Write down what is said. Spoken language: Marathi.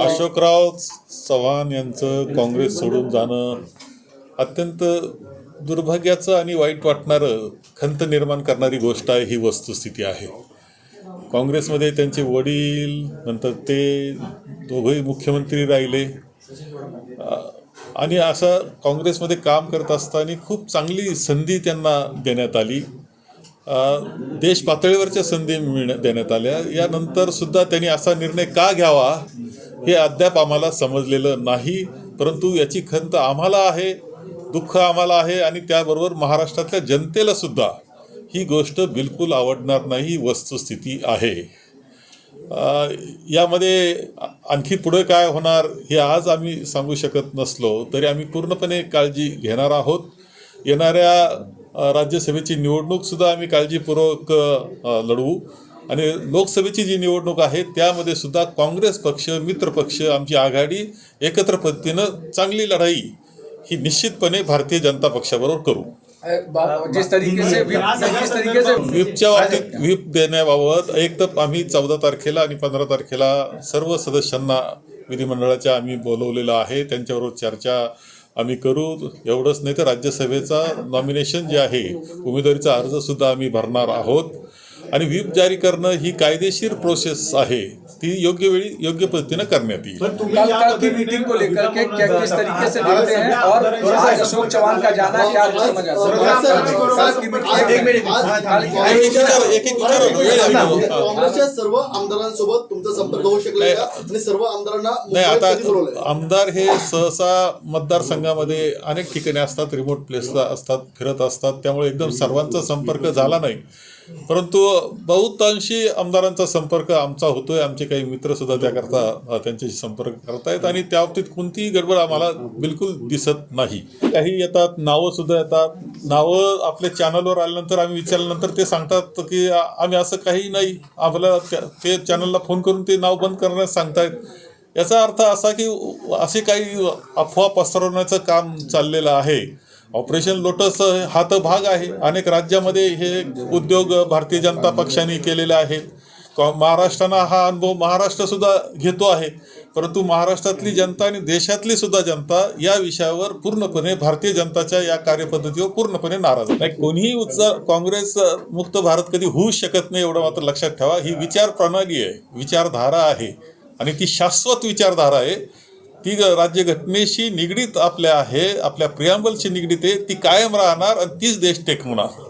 अशोकराव चव्हाण यांचं काँग्रेस सोडून जाणं अत्यंत दुर्भाग्याचं आणि वाईट वाटणारं खंत निर्माण करणारी गोष्ट आहे ही वस्तुस्थिती आहे. काँग्रेसमध्ये त्यांचे वडील नंतर ते दोघंही मुख्यमंत्री राहिले. आणि असं काँग्रेसमध्ये काम करत असताना खूप चांगली संधी त्यांना देण्यात आली. देश पातळीवरच्या संधी मिळ देण्यात आल्या. यानंतरसुद्धा त्यांनी असा निर्णय का घ्यावा हे अद्याप आम्हाला समजलेलं नाही परंतु याची खंत आम्हाला आहे दुःख आम्हाला आहे आणि त्याबरोबर महाराष्ट्रातल्या जनतेला सुद्धा ही गोष्ट बिलकुल आवडणार नाही वस्तुस्थिती आहे. यामध्ये आणखी पुढे काय होणार हे आज आम्ही सांगू शकत नसलो तरी आम्ही पूर्णपणे काळजी घेणार आहोत. येणाऱ्या राज्यसभेची निवडणूकसुद्धा आम्ही काळजीपूर्वक लढवू. आणि लोकसभेची जी निवडणूक आहे त्यामध्ये सुद्धा काँग्रेस पक्ष मित्रपक्ष आमची आघाडी एकत्र पद्धतीनं चांगली लढाई ही निश्चितपणे भारतीय जनता पक्षाबरोबर करू. व्हीपच्या बाबतीत व्हीप देण्याबाबत एक तर आम्ही चौदा तारखेला आणि पंधरा तारखेला सर्व सदस्यांना विधिमंडळाच्या आम्ही बोलवलेलं आहे त्यांच्याबरोबर चर्चा आम्ही करू. एवढंच नाही तर राज्यसभेचा नॉमिनेशन जे आहे उमेदवारीचा अर्ज सुद्धा आम्ही भरणार आहोत. आणि व्हीप जारी करणं ही कायदेशीर प्रोसेस आहे ती योग्य वेळी योग्य पद्धतीनं करण्यात येईल पण तुम्ही कल ज्या कल की पद्धतीने- मीटिंग को लेकर के क्या किस तरीके से देखते और अशोक चौहान का जाना क्या समझ आता? कल की मीटिंग एक मिनिट. कल की- एक एक विचार एक एक विचार वेळ आहे. काँग्रेसच्या सर्व आमदारांसोबत तुमचा संपर्क होऊ शकला का आणि सर्व आमदारांना नाही आता? आमदार हे सहसा मतदारसंघामध्ये अनेक ठिकाणी असतात रिमोट प्लेसला असतात फिरत असतात त्यामुळे एकदम सर्वांचा संपर्क झाला नाही परंतु बहुतांशी आमदारांचा संपर्क आमचा होतोय. आमचे काही मित्र सुद्धा त्याकरता त्यांच्याशी संपर्क करतायत आणि त्या बाबतीत कोणतीही गडबड आम्हाला बिलकुल दिसत नाही. काही येतात नावं सुद्धा येतात. नावं आपल्या चॅनलवर आल्यानंतर आम्ही विचारल्यानंतर ते सांगतात की आम्ही असं काही नाही. आपल्याला त्या- ते चॅनलला फोन करून ते नाव बंद करण्यास सांगतायत. याचा अर्थ असा की असे काही अफवा पसरवण्याचं काम चाललेलं आहे. ऑपरेशन लोटस हा तर भाग आहे. अनेक राज्यामध्ये हे उद्योग भारतीय जनता पक्षाने केलेले आहेत. महाराष्ट्रांना हा अनुभव महाराष्ट्र सुद्धा घेतो आहे. परंतु महाराष्ट्रातली जनता आणि देशातली सुद्धा जनता या विषयावर पूर्णपणे भारतीय जनताच्या या कार्यपद्धतीवर पूर्णपणे नाराज आहे नाही, कोणीही उत्साह काँग्रेस मुक्त भारत कधी होऊ शकत नाही एवढं मात्र लक्षात ठेवा. ही विचार प्रणाली आहे विचारधारा आहे. आणि ती शाश्वत विचारधारा आहे. ती ग- राज्यघटनेशी निगडीत आपल्या आहे आपल्या प्रियांबलशी निगडीत आहे ती कायम राहणार आणि तीच देश टेकवणार.